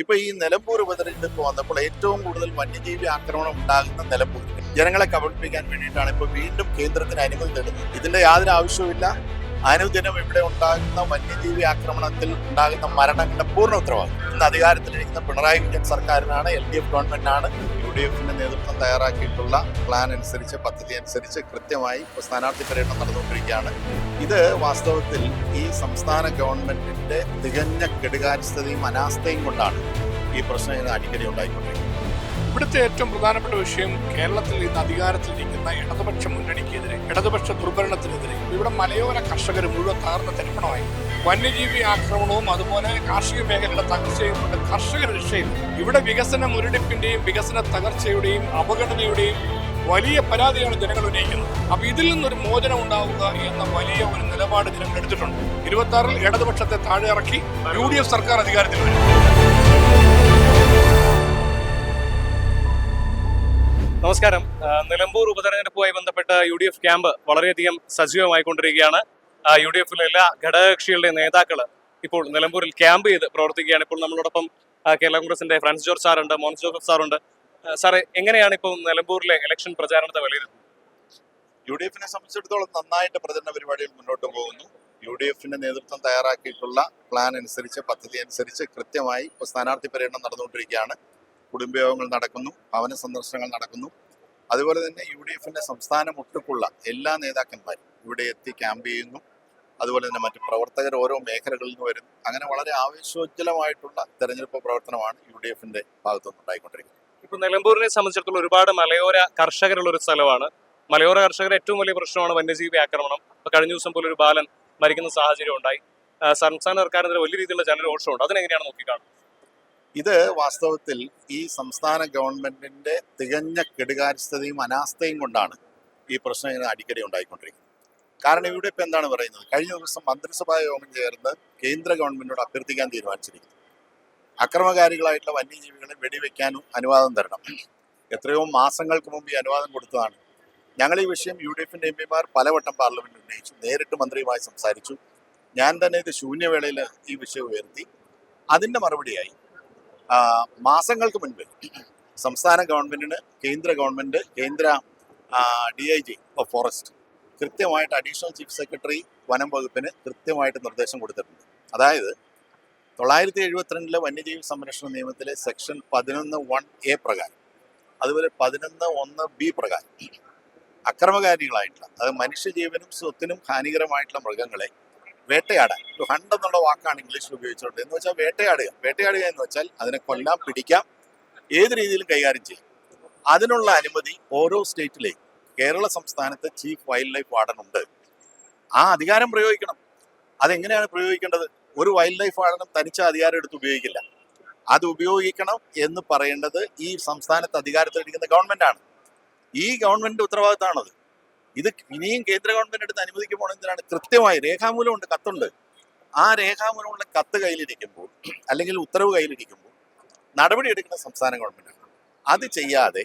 ഇപ്പൊ ഈ നിലമ്പൂർ ഉപതെരഞ്ഞെടുപ്പ് വന്നപ്പോൾ ഏറ്റവും കൂടുതൽ വന്യജീവി ആക്രമണം ഉണ്ടാകുന്ന നിലമ്പൂർ. ജനങ്ങളെ കബളിപ്പിക്കാൻ വേണ്ടിയിട്ടാണ് ഇപ്പൊ വീണ്ടും കേന്ദ്രത്തിന് അനുമതി തേടുന്നത് ഇതിന്റെ യാതൊരു ആവശ്യവുമില്ല അനുദിനം ഇവിടെ ഉണ്ടാകുന്ന വന്യജീവി ആക്രമണത്തിൽ ഉണ്ടാകുന്ന മരണങ്ങളുടെ പൂർണ ഉത്തരവാദിത്വം. ഇന്ന് അധികാരത്തിലിരിക്കുന്ന പിണറായി വിജയൻ സർക്കാരിനാണ് എൽ ഡി എഫ് ഗവൺമെന്റാണ് യു ഡി എഫിന്റെ നേതൃത്വം തയ്യാറാക്കിയിട്ടുള്ള പ്ലാൻ അനുസരിച്ച് പദ്ധതി അനുസരിച്ച് കൃത്യമായി സ്ഥാനാർത്ഥി പര്യടനം നടന്നുകൊണ്ടിരിക്കുകയാണ്. ഇത് വാസ്തവത്തിൽ ഈ സംസ്ഥാന ഗവൺമെന്റിന്റെ തികഞ്ഞ കെടുകാര്യസ്ഥതയും അനാസ്ഥയും കൊണ്ടാണ് ഈ പ്രശ്നം ഇന്ന് അടിക്കടി ഉണ്ടായിക്കൊണ്ടിരിക്കുന്നത്. ഇവിടുത്തെ ഏറ്റവും പ്രധാനപ്പെട്ട വിഷയം കേരളത്തിൽ ഇന്ന് അധികാരത്തിലിരിക്കുന്ന ഇടതുപക്ഷ മുന്നണിക്കെതിരെ ഇടതുപക്ഷ ദുർഭരണത്തിനെതിരെ ഇവിടെ മലയോര കർഷകർ മുഴുവൻ തകർന്ന തരിപ്പണമായി വന്യജീവി ആക്രമണവും അതുപോലെ കാർഷിക മേഖലയുടെ തകർച്ചയും കൊണ്ട് കർഷകർ രക്ഷയും ഇവിടെ വികസന മുരടിപ്പിന്റെയും വികസന തകർച്ചയുടെയും അപകടതയുടെയും വലിയ പരാതിയാണ് ജനങ്ങൾ ഉന്നയിക്കുന്നത്. അപ്പൊ ഇതിൽ നിന്നൊരു മോചനം ഉണ്ടാവുക എന്ന വലിയ ഒരു നിലപാട് ജനങ്ങൾ എടുത്തിട്ടുണ്ട്. ഇരുപത്തി ആറിൽ ഇടതുപക്ഷത്തെ താഴെ ഇറക്കി യു ഡി എഫ് സർക്കാർ അധികാരത്തിൽ വരും. നമസ്കാരം. നിലമ്പൂർ ഉപതെരഞ്ഞെടുപ്പുമായി ബന്ധപ്പെട്ട യു ഡി എഫ് ക്യാമ്പ് വളരെയധികം സജീവമായിക്കൊണ്ടിരിക്കുകയാണ്. യു ഡി എഫിലെ എല്ലാ ഘടകകക്ഷികളുടെ നേതാക്കൾ ഇപ്പോൾ നിലമ്പൂരിൽ ക്യാമ്പ് ചെയ്ത് പ്രവർത്തിക്കുകയാണ്. ഇപ്പോൾ നമ്മളോടൊപ്പം കേരള കോൺഗ്രസിന്റെ ഫ്രാൻസ് ജോർജ് സാറുണ്ട് മോൻസ് ജോസഫ് സാറുണ്ട്. സാറേ എങ്ങനെയാണ് ഇപ്പോൾ നിലമ്പൂരിലെ ഇലക്ഷൻ പ്രചാരണത്തെ വിലയിരുത്തുന്നത്? യു ഡി എഫിനെ സംബന്ധിച്ചിടത്തോളം നന്നായിട്ട് പ്രചരണ പരിപാടികൾ മുന്നോട്ട് പോകുന്നു. യു ഡി എഫിന്റെ നേതൃത്വം തയ്യാറാക്കിയിട്ടുള്ള പ്ലാൻ അനുസരിച്ച് പദ്ധതി അനുസരിച്ച് കൃത്യമായി ഇപ്പോൾ സ്ഥാനാർത്ഥി പര്യടനം നടന്നുകൊണ്ടിരിക്കുകയാണ്. കുടുംബയോഗങ്ങൾ നടക്കുന്നു ഭവന സന്ദർശനങ്ങൾ നടക്കുന്നു. അതുപോലെ തന്നെ യു ഡി എഫിന്റെ സംസ്ഥാനം ഒട്ടുക്കുള്ള എല്ലാ നേതാക്കന്മാരും ഇവിടെ എത്തി ക്യാമ്പ് ചെയ്യുന്നു. അതുപോലെ തന്നെ മറ്റ് പ്രവർത്തകർ ഓരോ മേഖലകളിൽ നിന്ന് വരുന്നു. അങ്ങനെ വളരെ ആവേശോജ്ജലമായിട്ടുള്ള തെരഞ്ഞെടുപ്പ് പ്രവർത്തനമാണ് യു ഡി എഫിന്റെ ഭാഗത്തുനിന്ന് ഇപ്പൊ നിലമ്പൂരിനെ സംബന്ധിച്ചിടത്തോളം ഒരുപാട് മലയോര കർഷകരുള്ള ഒരു സ്ഥലമാണ്. മലയോര കർഷകർ ഏറ്റവും വലിയ പ്രശ്നമാണ് വന്യജീവി ആക്രമണം. ഇപ്പോൾ കഴിഞ്ഞ ദിവസം പോലും ഒരു ബാലൻ മരിക്കുന്ന സാഹചര്യം ഉണ്ടായി. സംസ്ഥാന സർക്കാരിനെതിരെ വലിയ രീതിയിലുള്ള ജനരോഷമുണ്ട് അതിനെങ്ങനെയാണ് നോക്കിക്കാണുന്നത്? ഇത് വാസ്തവത്തിൽ ഈ സംസ്ഥാന ഗവൺമെന്റിന്റെ തികഞ്ഞ കെടുകാര്യസ്ഥതയും അനാസ്ഥയും കൊണ്ടാണ് ഈ പ്രശ്നം ഇങ്ങനെ അടിക്കടി ഉണ്ടായിക്കൊണ്ടിരിക്കുന്നത്. കാരണം ഇവിടെ ഇപ്പം എന്താണ് പറയുന്നത്? കഴിഞ്ഞ ദിവസം മന്ത്രിസഭാ യോഗം ചേർന്ന് കേന്ദ്ര ഗവൺമെന്റിനോട് അഭ്യർത്ഥിക്കാൻ തീരുമാനിച്ചിരിക്കുന്നു. അക്രമകാരികളായിട്ടുള്ള വന്യജീവികളെ വെടിവെക്കാനും അനുവാദം തരണം. എത്രയോ മാസങ്ങൾക്ക് മുമ്പ് ഈ അനുവാദം കൊടുത്തതാണ്. ഞങ്ങൾ ഈ വിഷയം യു ഡി എഫിന്റെ എം പിമാർ പലവട്ടം പാർലമെന്റിൽ ഉന്നയിച്ചു നേരിട്ട് മന്ത്രിയുമായി സംസാരിച്ചു. ഞാൻ തന്നെ ഇത് ശൂന്യവേളയിൽ ഈ വിഷയം ഉയർത്തി. അതിന്റെ മറുപടിയായി മാസങ്ങൾക്ക് മുൻപ് സംസ്ഥാന ഗവൺമെന്റിന് കേന്ദ്ര ഗവൺമെന്റ് കേന്ദ്ര D I G of forest കൃത്യമായിട്ട് അഡീഷണൽ ചീഫ് സെക്രട്ടറി വനം വകുപ്പിന് കൃത്യമായിട്ട് നിർദ്ദേശം കൊടുത്തിട്ടുണ്ട്. അതായത് തൊള്ളായിരത്തി എഴുപത്തിരണ്ടിലെ വന്യജീവി സംരക്ഷണ നിയമത്തിലെ സെക്ഷൻ പതിനൊന്ന് വൺ എ പ്രകാരം അതുപോലെ പതിനൊന്ന് ഒന്ന് ബി പ്രകാരം അക്രമകാരികളായിട്ടുള്ള അത് മനുഷ്യജീവനും സ്വത്തിനും ഹാനികരമായിട്ടുള്ള മൃഗങ്ങളെ വേട്ടയാടാൻ ടു ഹണ്ട് എന്നുള്ള വാക്കാണ് ഇംഗ്ലീഷിൽ ഉപയോഗിച്ചിട്ടുണ്ട് എന്ന് വെച്ചാൽ വേട്ടയാടുക വേട്ടയാടുക എന്ന് വെച്ചാൽ അതിനെ കൊല്ലാം പിടിക്കാം ഏത് രീതിയിലും കൈകാര്യം ചെയ്യാം. അതിനുള്ള അനുമതി ഓരോ സ്റ്റേറ്റിലെയും കേരള സംസ്ഥാനത്ത് ചീഫ് വൈൽഡ് ലൈഫ് വാർഡൻ ഉണ്ട്. ആ അധികാരം പ്രയോഗിക്കണം. അതെങ്ങനെയാണ് പ്രയോഗിക്കേണ്ടത്? ഒരു വൈൽഡ് ലൈഫ് വാർഡനും തനിച്ച അധികാരം എടുത്ത് ഉപയോഗിക്കില്ല. അത് ഉപയോഗിക്കണം എന്ന് പറയേണ്ടത് ഈ സംസ്ഥാനത്ത് അധികാരത്തിലിരിക്കുന്ന ഗവൺമെന്റാണ് ഈ ഗവൺമെന്റിന്റെ ഉത്തരവാദിത്തമാണത്. ഇത് ഇനിയും കേന്ദ്ര ഗവൺമെന്റ് എടുത്ത് അനുവദിക്ക് പോകണമെന്തിനാണ് കൃത്യമായി രേഖാമൂലമുണ്ട് കത്തുണ്ട്. ആ രേഖാമൂലമുള്ള കത്ത് കയ്യിലിരിക്കുമ്പോൾ അല്ലെങ്കിൽ ഉത്തരവ് കയ്യിലിരിക്കുമ്പോൾ നടപടി എടുക്കുന്ന സംസ്ഥാന ഗവൺമെന്റാണ് അത് ചെയ്യാതെ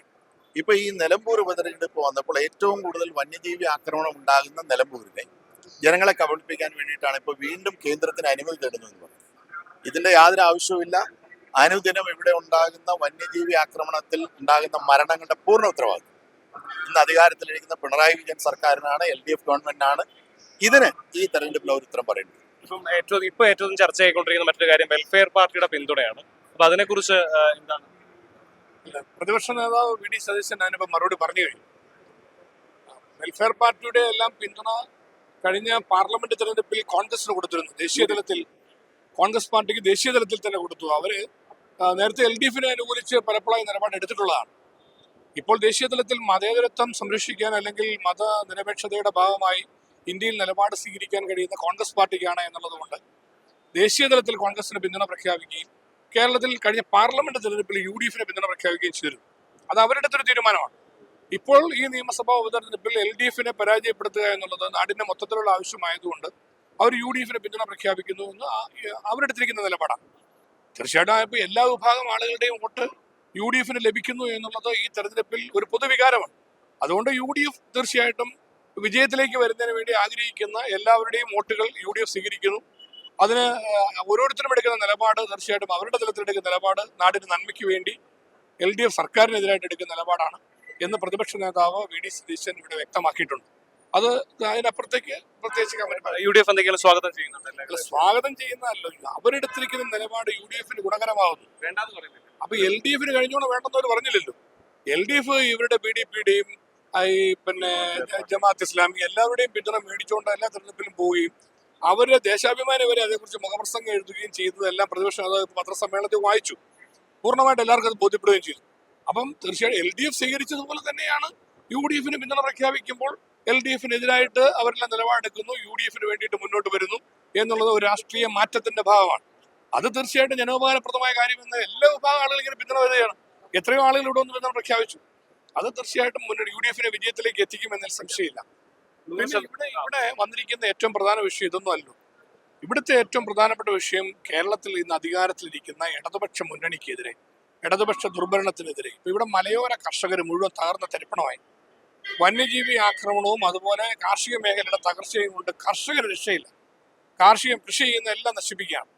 ഇപ്പൊ ഈ നിലമ്പൂർ ഉപതെരഞ്ഞെടുപ്പ് വന്നപ്പോൾ ഏറ്റവും കൂടുതൽ വന്യജീവി ആക്രമണം ഉണ്ടാകുന്ന നിലമ്പൂരിനെ ജനങ്ങളെ കബളിപ്പിക്കാൻ വേണ്ടിയിട്ടാണ് ഇപ്പൊ വീണ്ടും കേന്ദ്രത്തിന് അനുമതി തേടുന്നതെന്ന് പറയുന്നത്. ഇതിന്റെ യാതൊരു ആവശ്യവുമില്ല. അനുദിനം ഇവിടെ ഉണ്ടാകുന്ന വന്യജീവി ആക്രമണത്തിൽ ഉണ്ടാകുന്ന മരണങ്ങളുടെ പൂർണ ഉത്തരവാദിത്വം. ഇന്ന് അധികാരത്തിലിരിക്കുന്ന പിണറായി വിജയൻ സർക്കാരിനാണ് എൽ ഡി എഫ് ഗവൺമെന്റിനാണ് ഇതിന് ഈ തെരഞ്ഞെടുപ്പിൽ ഒരു ഉത്തരം പറയുന്നത്. ഇപ്പം ഏറ്റവും ഇപ്പൊ ഏറ്റവും ചർച്ച ആയിക്കൊണ്ടിരിക്കുന്ന മറ്റൊരു കാര്യം വെൽഫെയർ പാർട്ടിയുടെ പിന്തുണയാണ്. അപ്പൊ അതിനെക്കുറിച്ച് എന്താണ്? പ്രതിപക്ഷ നേതാവ് വി ഡി സതീശൻ ഞാനിപ്പോൾ മറുപടി പറഞ്ഞു കഴിഞ്ഞു. വെൽഫെയർ പാർട്ടിയുടെ എല്ലാം പിന്തുണ കഴിഞ്ഞ പാർലമെന്റ് തെരഞ്ഞെടുപ്പിൽ കോൺഗ്രസിന് കൊടുത്തിരുന്നു. ദേശീയ തലത്തിൽ കോൺഗ്രസ് പാർട്ടിക്ക് ദേശീയ തലത്തിൽ തന്നെ കൊടുത്തു. അവർ നേരത്തെ എൽ ഡി എഫിനെ അനുകൂലിച്ച് പലപ്പോഴായി നിലപാട് എടുത്തിട്ടുള്ളതാണ്. ഇപ്പോൾ ദേശീയ തലത്തിൽ മതേതരത്വം സംരക്ഷിക്കാൻ അല്ലെങ്കിൽ മതനിരപേക്ഷതയുടെ ഭാഗമായി ഇന്ത്യയിൽ നിലപാട് സ്വീകരിക്കാൻ കഴിയുന്ന കോൺഗ്രസ് പാർട്ടിക്കാണ് എന്നുള്ളതുകൊണ്ട് ദേശീയ തലത്തിൽ കോൺഗ്രസിന് പിന്തുണ പ്രഖ്യാപിക്കുകയും കേരളത്തിൽ കഴിഞ്ഞ പാർലമെന്റ് തെരഞ്ഞെടുപ്പിൽ യു ഡി എഫിന് പിന്തുണ പ്രഖ്യാപിക്കുകയും ചെയ്തിരുന്നു അത് അവരുടെ ഒരു തീരുമാനമാണ്. ഇപ്പോൾ ഈ നിയമസഭാ ഉപതെരഞ്ഞെടുപ്പിൽ എൽ ഡി എഫിനെ പരാജയപ്പെടുത്തുക എന്നുള്ളത് നാടിന്റെ മൊത്തത്തിലുള്ള ആവശ്യമായതുകൊണ്ട് അവർ യു ഡി എഫിന് പിന്തുണ പ്രഖ്യാപിക്കുന്നു എന്ന് അവരെടുത്തിരിക്കുന്ന നിലപാടാണ്. തീർച്ചയായിട്ടും ഇപ്പോൾ എല്ലാ വിഭാഗം ആളുകളുടെയും വോട്ട് യു ഡി എഫിന് ലഭിക്കുന്നു എന്നുള്ളത് ഈ തെരഞ്ഞെടുപ്പിൽ ഒരു പൊതുവികാരമാണ്. അതുകൊണ്ട് യു ഡി എഫ് തീർച്ചയായിട്ടും വിജയത്തിലേക്ക് വരുന്നതിന് വേണ്ടി ആഗ്രഹിക്കുന്ന എല്ലാവരുടെയും വോട്ടുകൾ യു ഡി എഫ് സ്വീകരിക്കുന്നു. അതിന് ഓരോരുത്തരും എടുക്കുന്ന നിലപാട് തീർച്ചയായിട്ടും അവരുടെ തലത്തിലെടുക്കുന്ന നിലപാട് നാടിന് നന്മയ്ക്ക് വേണ്ടി എൽ ഡി എഫ് സർക്കാരിനെതിരായിട്ട് എടുക്കുന്ന നിലപാടാണ് എന്ന് പ്രതിപക്ഷ നേതാവ് വി ഡി സതീശൻ ഇവിടെ വ്യക്തമാക്കിയിട്ടുണ്ട്. അത് അതിനപ്പുറത്തേക്ക് പ്രത്യേകിച്ച് യു ഡി എഫ് എന്തെങ്കിലും സ്വാഗതം ചെയ്യുന്നുണ്ടല്ലോ സ്വാഗതം ചെയ്യുന്നതല്ലോ. അവരെടുത്തിരിക്കുന്ന നിലപാട് യു ഡി എഫിന് ഗുണകരമാകുന്നു. വേണ്ടാന്ന് പറയുന്നില്ല. അപ്പൊ എൽ ഡി എഫിന് കഴിഞ്ഞോണ്ട് വേണ്ടെന്നവർ പറഞ്ഞില്ലല്ലോ. എൽ ഡി എഫ് ഇവരുടെ ബി ഡി പിയുടെയും ഈ പിന്നെ ജമാഅത്ത് ഇസ്ലാമി എല്ലാവരുടെയും പിന്തുണ മേടിച്ചുകൊണ്ട് എല്ലാ തെരഞ്ഞെടുപ്പിലും പോവുകയും അവരുടെ ദേശാഭിമാനി വരെ അതേക്കുറിച്ച് മുഖപ്രസംഗം എഴുതുകയും ചെയ്തതെല്ലാം പ്രതിപക്ഷ നേതാവ് പത്രസമ്മേളനത്തിൽ വായിച്ചു. പൂർണമായിട്ട് എല്ലാവർക്കും അത് ബോധ്യപ്പെടുകയും ചെയ്തു. അപ്പം തീർച്ചയായും എൽ ഡി എഫ് സ്വീകരിച്ചതുപോലെ തന്നെയാണ് യു ഡി എഫിന് പിന്തുണ പ്രഖ്യാപിക്കുമ്പോൾ എൽ ഡി എഫിനെതിരായിട്ട് അവരെല്ലാം നിലപാടെടുക്കുന്നു യു ഡി എഫിന് വേണ്ടിയിട്ട് മുന്നോട്ട് വരുന്നു എന്നുള്ളത് ഒരു രാഷ്ട്രീയ മാറ്റത്തിന്റെ ഭാഗമാണ്. അത് തീർച്ചയായിട്ടും ജനോപകാരപ്രദമായ കാര്യമെന്ന് എല്ലാ വിഭാഗം ആളുകൾ ഇങ്ങനെ പിന്തുണ വരികയാണ് എത്രയോ ആളുകൾ ഇവിടെ ഒന്ന് പിന്തുണ പ്രഖ്യാപിച്ചു. അത് തീർച്ചയായിട്ടും മുന്നോട്ട് യു ഡി എഫിനെ വിജയത്തിലേക്ക് എത്തിക്കുമെന്നതിൽ സംശയമില്ല. ഇവിടെ ഇവിടെ വന്നിരിക്കുന്ന ഏറ്റവും പ്രധാന വിഷയം ഇതൊന്നും അല്ലോ. ഇവിടുത്തെ ഏറ്റവും പ്രധാനപ്പെട്ട വിഷയം കേരളത്തിൽ ഇന്ന് അധികാരത്തിലിരിക്കുന്ന ഇടതുപക്ഷ മുന്നണിക്കെതിരെ ഇടതുപക്ഷ ദുർഭരണത്തിനെതിരെ. ഇപ്പൊ ഇവിടെ മലയോര കർഷകർ മുഴുവൻ തകർന്ന തരിപ്പണമായി. വന്യജീവി ആക്രമണവും അതുപോലെ കാർഷിക മേഖലയുടെ തകർച്ചയും കൊണ്ട് കർഷകർ രക്ഷയില്ല. കാർഷികം കൃഷി ചെയ്യുന്ന എല്ലാം നശിപ്പിക്കുകയാണ്.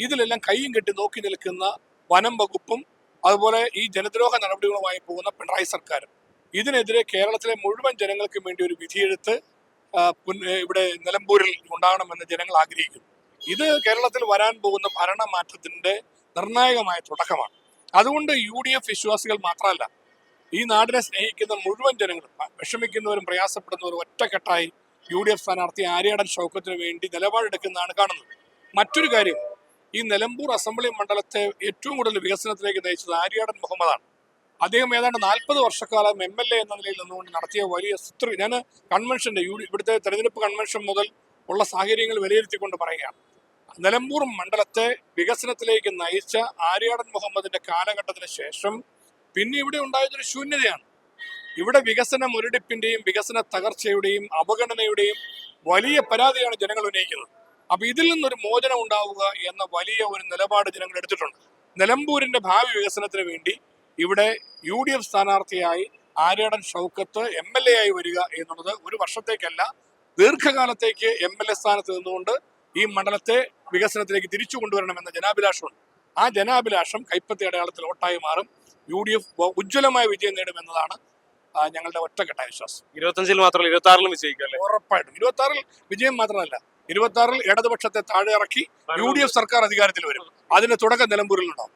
ഇതിലെല്ലാം കൈയും കെട്ടി നോക്കി നിൽക്കുന്ന വനം വകുപ്പും അതുപോലെ ഈ ജനദ്രോഹ നടപടികളുമായി പോകുന്ന പിണറായി സർക്കാരും. ഇതിനെതിരെ കേരളത്തിലെ മുഴുവൻ ജനങ്ങൾക്കും വേണ്ടി ഒരു വിധിയെഴുത്ത് ഇവിടെ നിലമ്പൂരിൽ ഉണ്ടാകണമെന്ന് ജനങ്ങൾ ആഗ്രഹിക്കുന്നു. ഇത് കേരളത്തിൽ വരാൻ പോകുന്ന ഭരണമാറ്റത്തിന്റെ നിർണായകമായ തുടക്കമാണ്. അതുകൊണ്ട് യു ഡി എഫ് വിശ്വാസികൾ മാത്രമല്ല ഈ നാടിനെ സ്നേഹിക്കുന്ന മുഴുവൻ ജനങ്ങളും വിഷമിക്കുന്നവരും പ്രയാസപ്പെടുന്നവരും ഒറ്റക്കെട്ടായി യു ഡി എഫ് സ്ഥാനാർത്ഥി ആര്യാടൻ ഷൗക്കത്തിന് വേണ്ടി നിലപാടെടുക്കുന്നതാണ് കാണുന്നത്. മറ്റൊരു കാര്യം ഈ നിലമ്പൂർ അസംബ്ലി മണ്ഡലത്തെ ഏറ്റവും കൂടുതൽ വികസനത്തിലേക്ക് നയിച്ചത് ആര്യാടൻ മുഹമ്മദാണ്. അദ്ദേഹം ഏതാണ്ട് നാൽപ്പത് വർഷക്കാലം എം എൽ എ എന്ന നിലയിൽ നിന്നുകൊണ്ട് നടത്തിയ വലിയ സുത്ര ഞാൻ കൺവെൻഷന്റെ യു ഇവിടുത്തെ തെരഞ്ഞെടുപ്പ് കൺവെൻഷൻ മുതൽ ഉള്ള സാഹചര്യങ്ങൾ വിലയിരുത്തിക്കൊണ്ട് പറയുകയാണ്. നിലമ്പൂർ മണ്ഡലത്തെ വികസനത്തിലേക്ക് നയിച്ച ആര്യാടൻ മുഹമ്മദിന്റെ കാലഘട്ടത്തിന് ശേഷം പിന്നെ ഇവിടെ ഉണ്ടായതൊരു ശൂന്യതയാണ്. ഇവിടെ വികസന മുരടിപ്പിന്റെയും വികസന തകർച്ചയുടെയും അവഗണനയുടെയും വലിയ പരാതിയാണ് ജനങ്ങൾ ഉന്നയിക്കുന്നത്. അപ്പൊ ഇതിൽ നിന്നൊരു മോചനം ഉണ്ടാവുക എന്ന വലിയ ഒരു നിലപാട് ജനങ്ങൾ എടുത്തിട്ടുണ്ട്. നിലമ്പൂരിന്റെ ഭാവി വികസനത്തിന് വേണ്ടി ഇവിടെ യു ഡി എഫ് സ്ഥാനാർത്ഥിയായി Aryadan Shoukath M L A ആയി വരിക എന്നുള്ളത് ഒരു വർഷത്തേക്കല്ല ദീർഘകാലത്തേക്ക് എം എൽ എ സ്ഥാനത്ത് നിന്നുകൊണ്ട് ഈ മണ്ഡലത്തെ വികസനത്തിലേക്ക് തിരിച്ചു കൊണ്ടുവരണമെന്ന ജനാഭിലാഷമുണ്ട് ആ ജനാഭിലാഷം കൈപ്പത്തി അടയാളത്തിൽ വോട്ടായി മാറും. യു ഡി എഫ് ഉജ്ജ്വലമായ വിജയം നേടുമെന്നതാണ് ഞങ്ങളുടെ ഒറ്റക്കെട്ടായ വിശ്വാസം. ഇരുപത്തഞ്ചിൽ മാത്രമല്ല ഇരുപത്തി ആറിലും വിജയിക്കും ഉറപ്പായിട്ടും. ഇരുപത്തി ആറിൽ വിജയം മാത്രമല്ല ഇരുപത്തി ആറിൽ ഇടതുപക്ഷത്തെ താഴെ ഇറക്കി യു ഡി എഫ് സർക്കാർ അധികാരത്തിൽ വരും. അതിന് തുടക്കം നിലമ്പൂരിൽ ഉണ്ടാവും